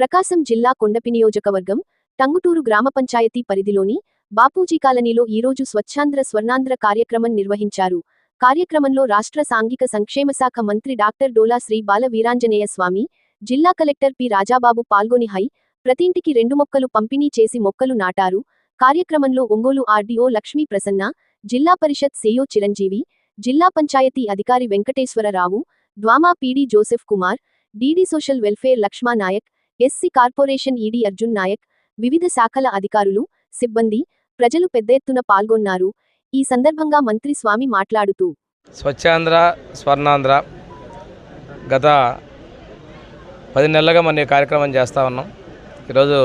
ప్రకాశం జిల్లా కొండపి నియోజకవర్గం టంగుటూరు గ్రామ పంచాయతీ పరిధిలోని బాపూజీ కాలనీలో ఈరోజు స్వచ్ఛాంధ్ర స్వర్ణాంధ్ర కార్యక్రమం నిర్వహించారు. కార్యక్రమంలో రాష్ట్ర సాంఘిక సంక్షేమ శాఖ మంత్రి డాక్టర్ డోలా శ్రీ బాల వీరాంజనేయ స్వామి జిల్లా కలెక్టర్ పి రాజాబాబు పాల్గొని హై ప్రతింటికి రెండు మొక్కలు పంపిణీ చేసి మొక్కలు నాటారు. కార్యక్రమంలో ఒంగోలు ఆర్డీఓ లక్ష్మీ ప్రసన్న జిల్లా పరిషత్ సేయో చిరంజీవి జిల్లా పంచాయతీ అధికారి Venkateswara Rao DWMA PD Joseph Kumar DD social welfare Lakshma Naik SC corporation ED Arjun Naik వివిధ శాఖల అధికారులు సిబ్బంది ప్రజలు పెద్ద ఎత్తున పాల్గొన్నారు. ఈ సందర్భంగా మంత్రి స్వామి మాట్లాడుతూ స్వచ్ఛాంధ్ర స్వర్ణాంధ్ర గత పది నెలలుగా మన కార్యక్రమం చేస్తూ ఉన్నాం. ఈరోజు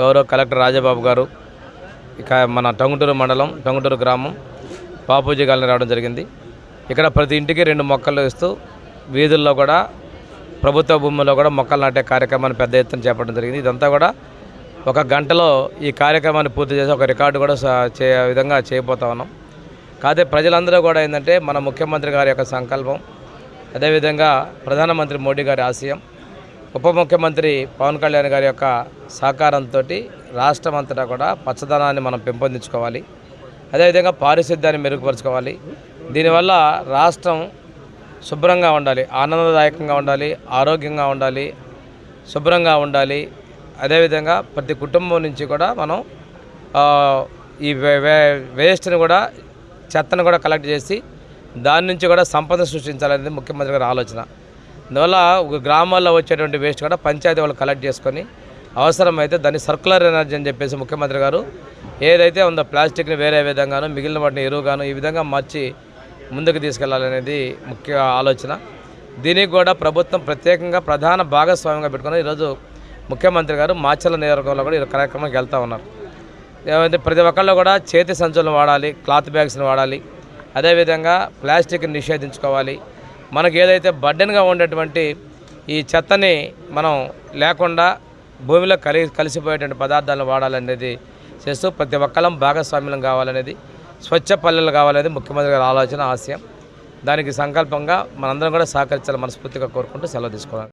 గౌరవ కలెక్టర్ రాజబాబు గారు ఇక మన టంగుటూరు మండలం టంగుటూరు గ్రామం బాపూజీ కాలనీ రావడం జరిగింది. ఇక్కడ ప్రతి ఇంటికి రెండు మొక్కలు ఇస్తూ వీధుల్లో కూడా ప్రభుత్వ భూముల్లో కూడా మొక్కలు నాటే కార్యక్రమాన్ని పెద్ద ఎత్తున చేపట్టడం జరిగింది. ఇదంతా కూడా ఒక గంటలో ఈ కార్యక్రమాన్ని పూర్తి చేసి ఒక రికార్డు కూడా చే విధంగా చేయబోతా ఉన్నాం. కాదే ప్రజలందరూ కూడా ఏంటంటే మన ముఖ్యమంత్రి గారి యొక్క సంకల్పం అదేవిధంగా ప్రధానమంత్రి మోడీ గారి ఆశయం ఉప ముఖ్యమంత్రి పవన్ కళ్యాణ్ గారి యొక్క సహకారంతో రాష్ట్రం అంతటా కూడా పచ్చదనాన్ని మనం పెంపొందించుకోవాలి. అదేవిధంగా పారిశుద్ధ్యాన్ని మెరుగుపరుచుకోవాలి. దీనివల్ల రాష్ట్రం శుభ్రంగా ఉండాలి ఆనందదాయకంగా ఉండాలి ఆరోగ్యంగా ఉండాలి శుభ్రంగా ఉండాలి. అదేవిధంగా ప్రతి కుటుంబం నుంచి కూడా మనం ఈ వే- వే- వేస్ట్ని కూడా చెత్తను కూడా కలెక్ట్ చేసి దాని నుంచి కూడా సంపద సృష్టించాలనేది ముఖ్యమంత్రి గారి ఆలోచన. అందువల్ల గ్రామాల్లో వచ్చేటువంటి వేస్ట్ కూడా పంచాయతీ వాళ్ళు కలెక్ట్ చేసుకొని అవసరమైతే దాన్ని సర్కులర్ ఎనర్జీ అని చెప్పేసి ముఖ్యమంత్రి గారు ఏదైతే ఉందో ప్లాస్టిక్ని వేరే విధంగాను మిగిలిన వాటిని ఎరువుగాను ఈ విధంగా మార్చి ముందుకు తీసుకెళ్ళాలనేది ముఖ్య ఆలోచన. దీనికి కూడా ప్రభుత్వం ప్రత్యేకంగా ప్రధాన భాగస్వామ్యంగా పెట్టుకుని ఈరోజు ముఖ్యమంత్రి గారు మాచల నియోజకవర్గంలో కూడా ఈ కార్యక్రమానికి వెళ్తూ ఉన్నారు. ఏమైతే ప్రతి ఒక్కళ్ళు కూడా చేతి సంచులను వాడాలి క్లాత్ బ్యాగ్స్ని వాడాలి అదేవిధంగా ప్లాస్టిక్ని నిషేధించుకోవాలి. మనకు ఏదైతే బడ్డెన్గా ఉండేటువంటి ఈ చెత్తని మనం లేకుండా భూమిలో కలి కలిసిపోయేటువంటి పదార్థాలను వాడాలనేది చేస్తూ ప్రతి ఒక్కళ్ళం భాగస్వామ్యం కావాలనేది స్వచ్ఛ పల్లెలు కావాలనేది ముఖ్యమంత్రి గారి ఆలోచన ఆశయం. దానికి సంకల్పంగా మనందరం కూడా సహకరించాలని మనస్ఫూర్తిగా కోరుకుంటూ సెలవు తీసుకోవాలి.